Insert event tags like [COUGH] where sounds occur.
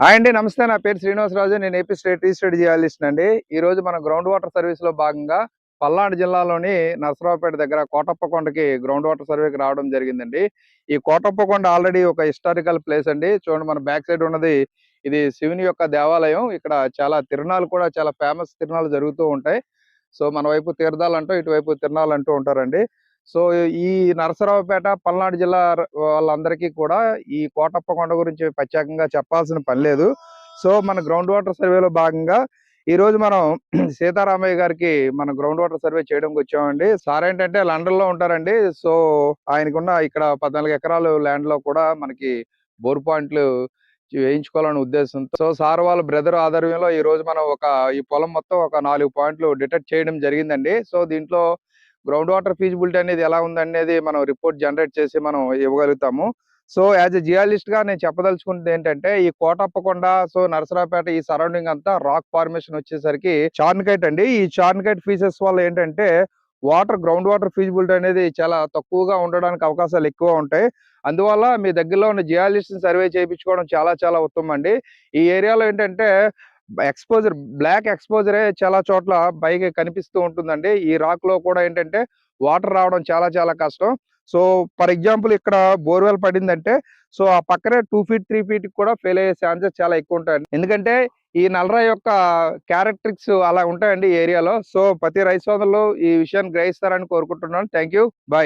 Hi అండి నమస్తే. నా పేరు శ్రీనివాసరాజు. నేను ఏపీ స్టేట్ రిజిస్టర్డ్ జియాలిస్ట్ అండి. ఈ రోజు మన గ్రౌండ్ వాటర్ సర్వీస్లో భాగంగా పల్నాడు జిల్లాలోని నరసరావుపేట దగ్గర కోటప్పకొండకి గ్రౌండ్ వాటర్ సర్వేకి రావడం జరిగిందండి. ఈ కోటప్పకొండ ఆల్రెడీ ఒక హిస్టారికల్ ప్లేస్ అండి. చూడండి మన బ్యాక్ సైడ్ ఉన్నది. ఇది శివుని యొక్క దేవాలయం. ఇక్కడ చాలా తిరణాలు కూడా చాలా ఫేమస్ తిరణాలు జరుగుతూ ఉంటాయి. సో మన వైపు తీర్థాలు అంటూ ఇటువైపు తిరణాలు అంటూ ఉంటారండి. సో ఈ నరసరావుపేట పల్నాడు జిల్లా వాళ్ళందరికీ కూడా ఈ కోటప్ప కొండ గురించి ప్రత్యేకంగా చెప్పాల్సిన పని లేదు. సో మన గ్రౌండ్ వాటర్ సర్వేలో భాగంగా ఈ రోజు మనం [CLEARS THROAT] సీతారామయ్య గారికి మన గ్రౌండ్ వాటర్ సర్వే చేయడానికి వచ్చామండి. సార్ ఏంటంటే లండన్లో ఉంటారండి. సో ఆయనకున్న ఇక్కడ పద్నాలుగు ఎకరాలు ల్యాండ్లో కూడా మనకి బోర్ పాయింట్లు వేయించుకోవాలనే ఉద్దేశంతో సో సార్ వాళ్ళ బ్రదర్ ఆధ్వర్యంలో ఈ రోజు మనం ఒక ఈ పొలం మొత్తం ఒక నాలుగు పాయింట్లు డిటెక్ట్ చేయడం జరిగిందండి. సో దీంట్లో గ్రౌండ్ వాటర్ ఫీజిబిలిటీ అనేది ఎలా ఉందనేది మనం రిపోర్ట్ జనరేట్ చేసి మనం ఇవ్వగలుగుతాము. సో యాజ్ ఎ జియాలిస్ట్గా నేను చెప్పదలుచుకుంది ఏంటంటే ఈ కోటప్పకొండ సో నరసరావుపేట ఈ సరౌండింగ్ అంతా రాక్ ఫార్మేషన్ వచ్చేసరికి చార్న్కైట్ అండి. ఈ చార్న్కైట్ ఫీసెస్ వల్ల ఏంటంటే వాటర్ గ్రౌండ్ వాటర్ ఫీజిబిలిటీ అనేది చాలా తక్కువగా ఉండడానికి అవకాశాలు ఎక్కువ ఉంటాయి. అందువల్ల మీ దగ్గరలో ఉన్న జియాలిస్ట్ సర్వే చేయించుకోవడం చాలా చాలా ఉత్తమం అండి. ఈ ఏరియాలో ఏంటంటే ఎక్స్పోజర్ బ్లాక్ ఎక్స్పోజరే చాలా చోట్ల పైకి కనిపిస్తూ ఉంటుందండి. ఈ రాక్లో కూడా ఏంటంటే వాటర్ రావడం చాలా చాలా కష్టం. సో ఫర్ ఎగ్జాంపుల్ ఇక్కడ బోర్వెల్ పడిందంటే సో ఆ పక్కనే టూ ఫీట్ త్రీ ఫీట్ కూడా ఫెయిల్ అయ్యే ఛాన్సెస్ చాలా ఎక్కువ ఉంటాయండి. ఎందుకంటే ఈ నల్లరా యొక్క క్యారెక్టరిక్స్ అలా ఉంటాయండి ఈ ఏరియాలో. సో ప్రతి రైస్ సోదరులు ఈ విషయాన్ని గ్రహిస్తారని కోరుకుంటున్నాను. Thank you bye.